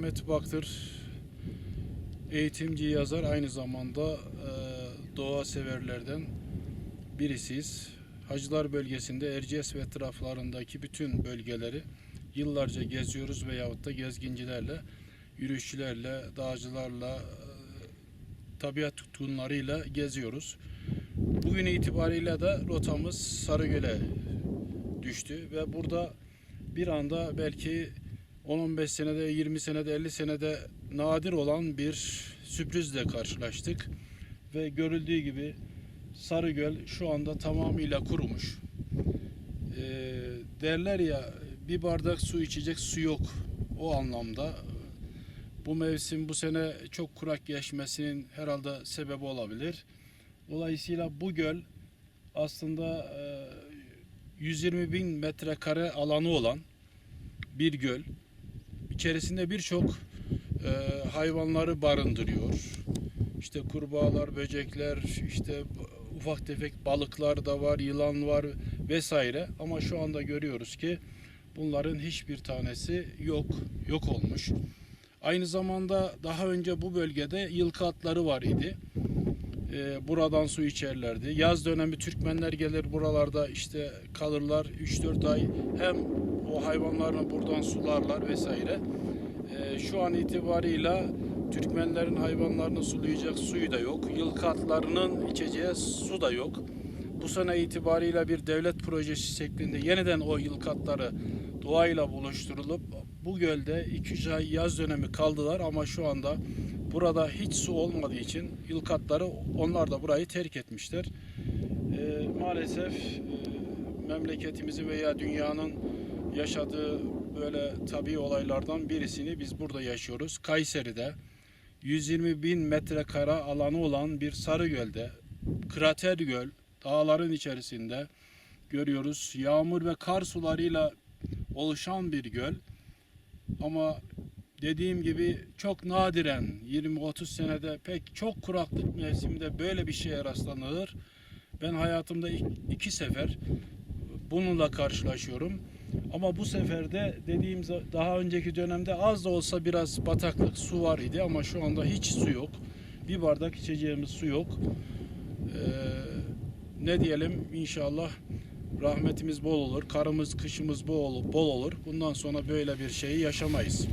Rahmet Baktır eğitimci yazar aynı zamanda e, doğa severlerden birisiyiz. Hacılar bölgesinde Erciyes ve etraflarındaki bütün bölgeleri yıllarca geziyoruz veyahut da gezgincilerle, yürüyüşçülerle, dağcılarla, e, tabiat tutkunlarıyla geziyoruz. Bugün itibariyle de rotamız Sarıgöl'e düştü ve burada bir anda belki 10-15 senede, 20 senede, 50 senede nadir olan bir sürprizle karşılaştık. Ve görüldüğü gibi Sarıgöl şu anda tamamıyla kurumuş. Ee, derler ya bir bardak su içecek su yok. O anlamda bu mevsim bu sene çok kurak geçmesinin herhalde sebebi olabilir. Dolayısıyla bu göl aslında e, 120 bin metrekare alanı olan bir göl. İçerisinde birçok e, hayvanları barındırıyor. İşte kurbağalar, böcekler, işte ufak tefek balıklar da var, yılan var vesaire. Ama şu anda görüyoruz ki bunların hiçbir tanesi yok, yok olmuş. Aynı zamanda daha önce bu bölgede yılkı atları var idi. Ee, buradan su içerlerdi. Yaz dönemi Türkmenler gelir buralarda işte kalırlar 3-4 ay. Hem o hayvanlarını buradan sularlar vesaire. Ee, şu an itibarıyla Türkmenlerin hayvanlarını sulayacak suyu da yok. Yılkı atlarının içeceği su da yok. Bu sene itibarıyla bir devlet projesi şeklinde yeniden o yılkatları doğayla buluşturulup bu gölde 2 ay yaz dönemi kaldılar ama şu anda burada hiç su olmadığı için yılkatları onlar da burayı terk etmişler. Ee, maalesef e, memleketimizin veya dünyanın yaşadığı böyle tabii olaylardan birisini biz burada yaşıyoruz. Kayseri'de 120 bin metrekare alanı olan bir Sarıgöl'de krater göl dağların içerisinde görüyoruz. Yağmur ve kar sularıyla oluşan bir göl. Ama dediğim gibi çok nadiren 20-30 senede pek çok kuraklık mevsiminde böyle bir şeye rastlanılır. Ben hayatımda iki sefer bununla karşılaşıyorum. Ama bu sefer de dediğim daha önceki dönemde az da olsa biraz bataklık su var idi ama şu anda hiç su yok. Bir bardak içeceğimiz su yok. Ee, ne diyelim inşallah rahmetimiz bol olur, karımız kışımız bol olur, bol olur. Bundan sonra böyle bir şeyi yaşamayız.